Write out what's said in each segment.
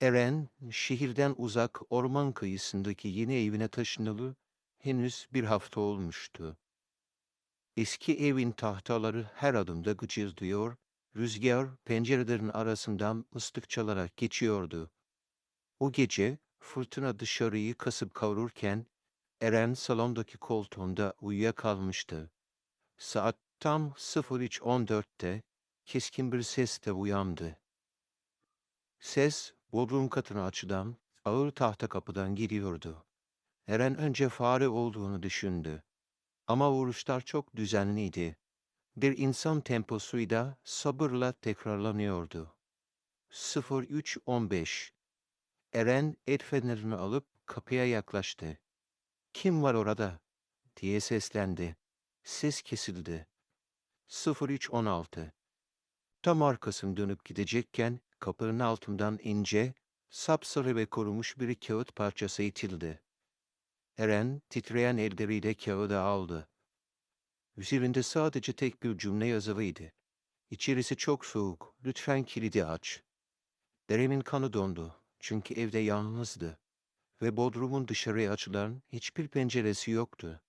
Eren, şehirden uzak orman kıyısındaki yeni evine taşınalı henüz bir hafta olmuştu. Eski evin tahtaları her adımda gıcırdıyor, rüzgar pencerelerin arasından ıslık çalarak geçiyordu. O gece fırtına dışarıyı kasıp kavururken Eren salondaki koltuğunda uyuyakalmıştı. Saat tam 03.14'te keskin bir sesle uyandı. Ses bodrum katına açılan ağır tahta kapıdan giriyordu. Eren önce fare olduğunu düşündü. Ama vuruşlar çok düzenliydi. Bir insan temposuyla sabırla tekrarlanıyordu. 03.15 Eren el fenerini alıp kapıya yaklaştı. Kim var orada? diye seslendi. Ses kesildi. 03.16 Tam arkasını dönüp gidecekken kapının altından ince, sapsarı ve kurumuş bir kağıt parçası itildi. Eren titreyen elleriyle kağıdı aldı. Üzerinde sadece tek bir cümle yazılıydı. İçerisi çok soğuk, lütfen kilidi aç. Deremin kanı dondu, çünkü evde yalnızdı. Ve bodrumun dışarıya açılan hiçbir penceresi yoktu.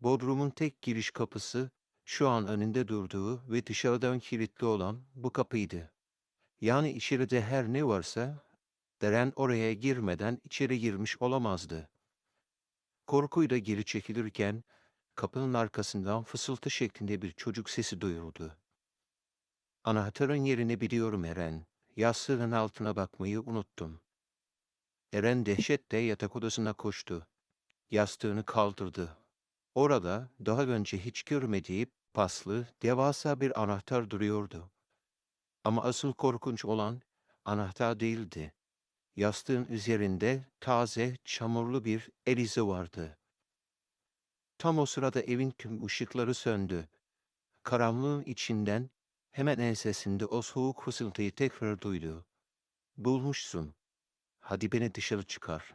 Bodrumun tek giriş kapısı, şu an önünde durduğu ve dışarıdan kilitli olan bu kapıydı. Yani içeride her ne varsa, Deren oraya girmeden içeri girmiş olamazdı. Korkuyla geri çekilirken, kapının arkasından fısıltı şeklinde bir çocuk sesi duyuldu. Anahtarın yerini biliyorum Eren. Yastığın altına bakmayı unuttum. Eren dehşetle yatak odasına koştu. Yastığını kaldırdı. Orada daha önce hiç görmediği paslı, devasa bir anahtar duruyordu. Ama asıl korkunç olan anahtar değildi. Yastığın üzerinde taze, çamurlu bir el izi vardı. Tam o sırada evin tüm ışıkları söndü. Karanlığın içinden hemen ensesinde o soğuk fısıltıyı tekrar duydu. Bulmuşsun. Hadi beni dışarı çıkar.